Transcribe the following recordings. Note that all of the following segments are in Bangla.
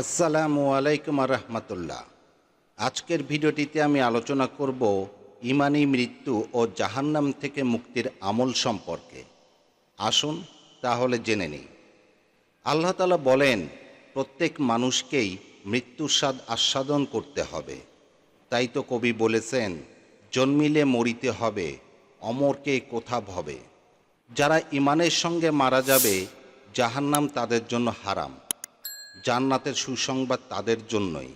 আসসালামু আলাইকুম রহমতুল্লাহ। আজকের ভিডিওটিতে আমি আলোচনা করব ইমানি মৃত্যু ও জাহান্নাম থেকে মুক্তির আমল সম্পর্কে। আসুন তাহলে জেনে নিই। আল্লাহ তালা বলেন, প্রত্যেক মানুষকেই মৃত্যুর স্বাদ আস্বাদন করতে হবে। তাই তো কবি বলেছেন, জন্মিলে মরিতে হবে, অমরকে কোথা ভবে? যারা ইমানের সঙ্গে মারা যাবে, জাহান্নাম তাদের জন্য হারাম। জান্নাতের সুসংবাদ তাদের জন্যই।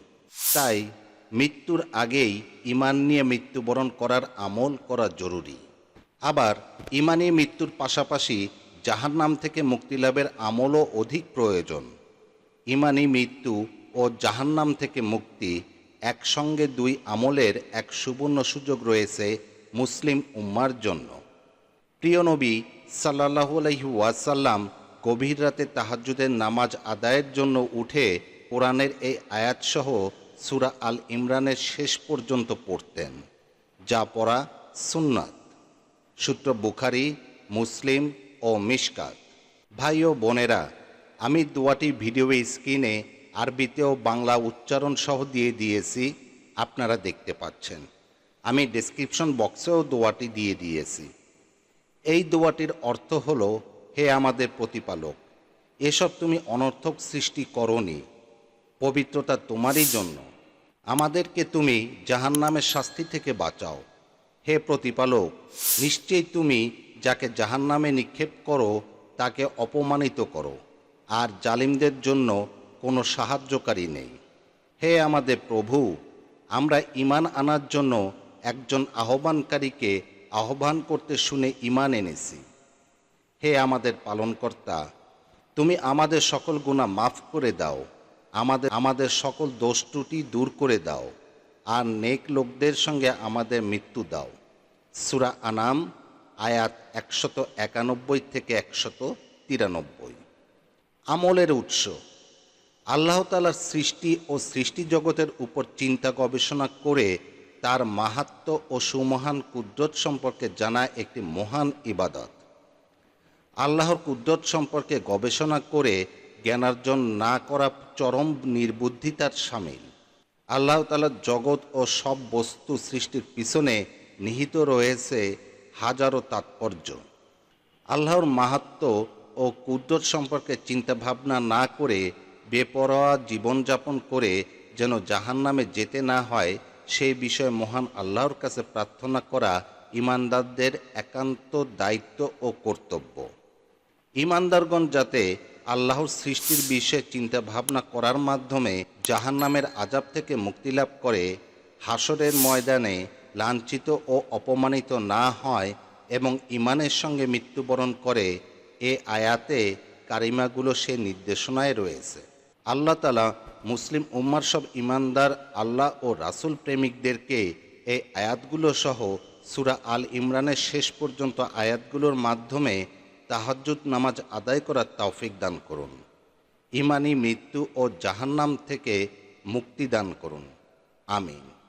তাই মৃত্যুর আগেই ইমান নিয়ে মৃত্যুবরণ করার আমল করা জরুরি। আবার ইমানি মৃত্যুর পাশাপাশি জাহান্নাম থেকে মুক্তিলাভের আমলও অধিক প্রয়োজন। ইমানি মৃত্যু ও জাহান্নাম থেকে মুক্তি একসঙ্গে দুই আমলের এক সুবর্ণ সুযোগ রয়েছে মুসলিম উম্মার জন্য। প্রিয় নবী সাল্লাহু আলহি ওয়াসাল্লাম গভীর রাতে তাহাজ্জুদের নামাজ আদায়ের জন্য উঠে কোরআনের এই আয়াতসহ সুরা আল ইমরানের শেষ পর্যন্ত পড়তেন, যা পড়া সুন্নাত। সূত্র বুখারি, মুসলিম ও মিশকাত। ভাই ও বোনেরা, আমি দোয়াটি ভিডিও স্ক্রিনে আরবিতেও বাংলা উচ্চারণ সহ দিয়ে দিয়েছি, আপনারা দেখতে পাচ্ছেন। আমি ডেসক্রিপশন বক্সেও দোয়াটি দিয়ে দিয়েছি। এই দোয়াটির অর্থ হল হে আমাদের প্রতিপালক, এসব তুমি অনর্থক সৃষ্টি করনি। পবিত্রতা তোমারই জন্য। আমাদেরকে তুমি জাহান্নামের শাস্তি থেকে বাঁচাও। হে প্রতিপালক, নিশ্চয়ই তুমি যাকে জাহান্নামে নিক্ষেপ করো, তাকে অপমানিত করো, আর জালিমদের জন্য কোনো সাহায্যকারী নেই। হে আমাদের প্রভু, আমরা ইমান আনার জন্য একজন আহ্বানকারীকে আহ্বান করতে শুনে ইমান এনেছি। হে আমাদের পালনকর্তা, তুমি আমাদের সকল গুণা মাফ করে দাও, আমাদের আমাদের সকল দোষ ত্রুটি দূর করে দাও, আর নেক লোকদের সঙ্গে আমাদের মৃত্যু দাও। সুরা আনাম, আয়াত একশত একানব্বই থেকে একশত তিরানব্বই। আমলের উৎস, আল্লাহ তালার সৃষ্টি ও সৃষ্টি জগতের উপর চিন্তা গবেষণা করে তার মাহাত্ম ও সুমহান কুদরত সম্পর্কে জানা একটি মহান ইবাদত। আল্লাহর কুদ্দত সম্পর্কে গবেষণা করে জ্ঞানার্জন না করা চরম নির্বুদ্ধিতার সামিল। আল্লাহ তালার জগৎ ও সব বস্তু সৃষ্টির পিছনে নিহিত রয়েছে হাজারো তাৎপর্য। আল্লাহর মাহাত্ম ও কুদ্দত সম্পর্কে চিন্তাভাবনা না করে বেপরোয়া জীবনযাপন করে যেন জাহান্নামে যেতে না হয় সেই বিষয়ে মহান আল্লাহর কাছে প্রার্থনা করা ইমানদারদের একান্ত দায়িত্ব ও কর্তব্য। ইমানদারগণ যাতে আল্লাহর সৃষ্টির বিষয়ে চিন্তা ভাবনা করার মাধ্যমে জাহান্নামের আজাব থেকে মুক্তি লাভ করে, হাসরের ময়দানে লাঞ্ছিত ও অপমানিত না হয় এবং ইমানের সঙ্গে মৃত্যুবরণ করে, এ আয়াতে কারিমাগুলো সে নির্দেশনায় রয়েছে। আল্লাহ তালা মুসলিম উম্মার সব ইমানদার আল্লাহ ও রাসুল প্রেমিকদেরকে এই আয়াতগুলো সহ সুরা আল ইমরানের শেষ পর্যন্ত আয়াতগুলোর মাধ্যমে তাহাজ্জুদ নামাজ আদায় করার তৌফিক দান করুন। ইমানি মৃত্যু ও জাহান্নাম থেকে মুক্তি দান করুন। আমিন।